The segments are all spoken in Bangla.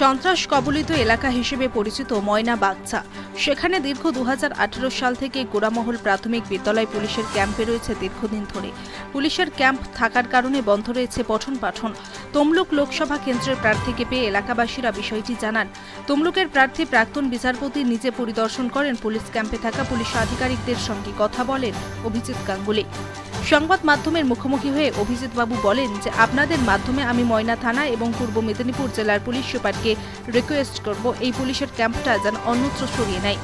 সন্ত্রাস কবলিত এলাকা হিসেবে পরিচিত ময়না বাগচা। সেখানে দীর্ঘ দুহাজার আঠেরো সাল থেকে গোড়ামহল প্রাথমিক বিদ্যালয় পুলিশের ক্যাম্পে রয়েছে দীর্ঘদিন ধরে। পুলিশের ক্যাম্প থাকার কারণে বন্ধ রয়েছে পঠন পাঠন। তমলুক লোকসভা কেন্দ্রের প্রার্থীকে পেয়ে এলাকাবাসীরা বিষয়টি জানান। তমলুকের প্রার্থী প্রাক্তন বিচারপতি নিজে পরিদর্শন করেন। পুলিশ ক্যাম্পে থাকা পুলিশ আধিকারিকদের সঙ্গে কথা বলেন অভিজিৎ গাঙ্গুলি। সংবাদ মাধ্যমের মুখোমুখি হয়ে অভিজিৎ বাবু বলেন যে, আপনাদের মাধ্যমে আমি ময়না থানা এবং পূর্ব মেদিনীপুর জেলার পুলিশ সুপারকে রিকোয়েস্ট করব। এই পুলিশের ক্যাম্পটা যেন অন্যত্র সরিয়ে নেয়।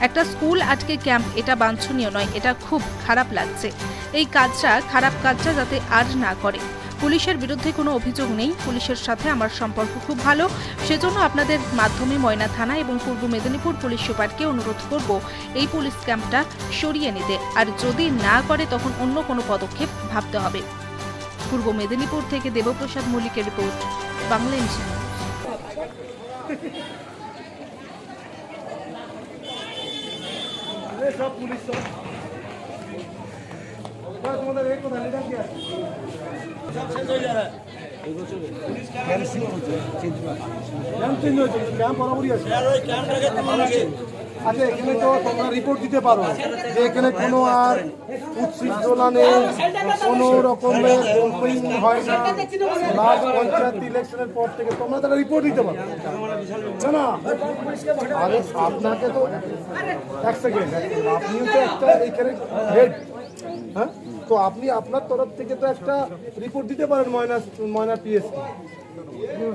একটা স্কুল আজকে ক্যাম্প, এটা বাঞ্ছনীয় নয়, এটা খুব খারাপ লাগছে। এই কাজটা, খারাপ কাজটা যাতে আর না করে। পুলিশের বিরুদ্ধে কোনো অভিযোগ নেই। পুলিশের সাথে আমার সম্পর্ক খুব ভালো। সেজন্য আপনাদের মাধ্যমে ময়না থানা এবং পূর্ব মেদিনীপুর পুলিশ সুপারকে অনুরোধ করব, এই পুলিশ ক্যাম্পটা সরিয়ে নিতে। আর যদি না করে, তখন অন্য কোনো পদক্ষেপ ভাবতে হবে। পূর্ব মেদিনীপুর থেকে দেবপ্রসাদ মল্লিকের রিপোর্ট, বাংলা সব পুলিশ আচ্ছা এখানে তো তোমরা রিপোর্ট দিতে পারো। যে এখানে কোনো আর উচ্ছৃঙ্খলা নেই কোনো রকমের বোম্পিং হয় না লাস্ট পঞ্চায়েত ইলেকশনের পর থেকে তোমরা তারা রিপোর্ট দিতে পারো না না আরে আপনাকে তো এক সেকেন্ড আপনিও তো একটা এখানে হেড হ্যাঁ? তো আপনি আপনার তরফ থেকে তো একটা রিপোর্ট দিতে পারেন ময়না ময়না পিএসকে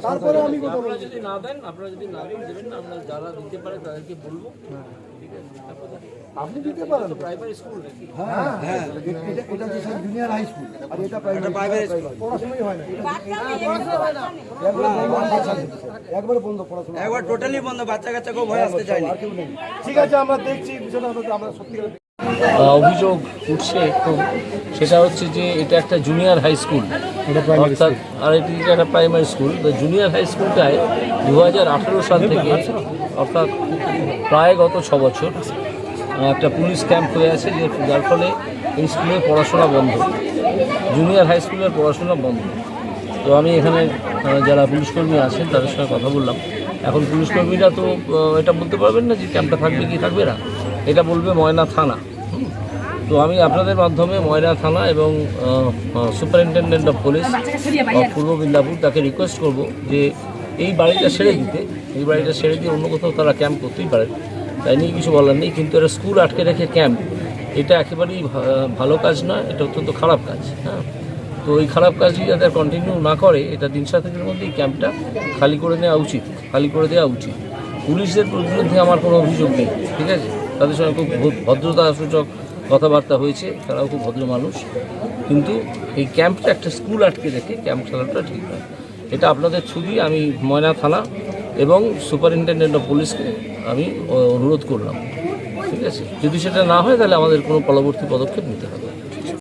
তারপরে আমি কথা যদি না দেন আপনারা যদি না দেবেন না আমরা যারা দিতে পারে তাদেরকে বলব। আপনি দিতে পারেন। প্রাইমারি স্কুল নাকি? এটা হচ্ছে জুনিয়র হাই স্কুল আর এটা প্রাইমারি স্কুল পড়াশোনাই হয় না। একবারে বন্ধ পড়াশোনা একবার টোটালি বন্ধ বাচ্চা কাচ্চা কেউ ভয় আসতে কেউ নেই। ঠিক আছে আমরা দেখছি বিষয়টা আমরা সত্যি অভিযোগ উঠছে একটু। সেটা হচ্ছে যে এটা একটা জুনিয়র হাই স্কুল অর্থাৎ আর এটি একটা প্রাইমারি স্কুল জুনিয়র হাই স্কুলটায় দু হাজার আঠেরো সাল থেকে অর্থাৎ প্রায় গত ছ বছর একটা পুলিশ ক্যাম্প হয়ে আছে যে যার ফলে এই স্কুলের পড়াশোনা বন্ধ। জুনিয়র হাই স্কুলের পড়াশোনা বন্ধ। তো আমি এখানে যারা পুলিশকর্মী আছেন তাদের সঙ্গে কথা বললাম। এখন পুলিশকর্মীরা তো এটা বলতে পারবেন না যে ক্যাম্পটা থাকবে কি থাকবে না। এটা বলবে ময়না থানা। তো আমি আপনাদের মাধ্যমে ময়না থানা এবং সুপারিনটেন্ডেন্ট অফ পুলিশ পূর্ব মিদনাপুর তাকে রিকোয়েস্ট করব যে এই বাড়িটা ছেড়ে দিতে। এই বাড়িটা ছেড়ে দিয়ে অন্য কোথাও তারা ক্যাম্প করতেই পারে। তাই নিয়ে কিছু বলার নেই কিন্তু এটা স্কুল আটকে রেখে ক্যাম্প এটা একেবারেই ভালো কাজ নয় এটা অত্যন্ত খারাপ কাজ হ্যাঁ। তো এই খারাপ কাজটি যাতে কন্টিনিউ না করে এটা দিন সাতেকের মধ্যেই ক্যাম্পটা খালি করে নেওয়া উচিত খালি করে দেওয়া উচিত। পুলিশের বিরুদ্ধে আমার কোনো অভিযোগ নেই ঠিক আছে? তাদের সঙ্গে খুব ভদ্রতা সূচক কথাবার্তা হয়েছে, তারাও খুব ভদ্র মানুষ। কিন্তু এই ক্যাম্পটা একটা স্কুল আটকে রেখে, ক্যাম্প চালানোটা ঠিক নয়। এটা আপনাদের ছবি, আমি ময়না থানা এবং সুপারিনটেন্ডেন্ট অফ পুলিশকে আমি অনুরোধ করলাম। ঠিক আছে? যদি সেটা না হয়, তাহলে আমাদের কোনো পরবর্তী পদক্ষেপ নিতে হবে।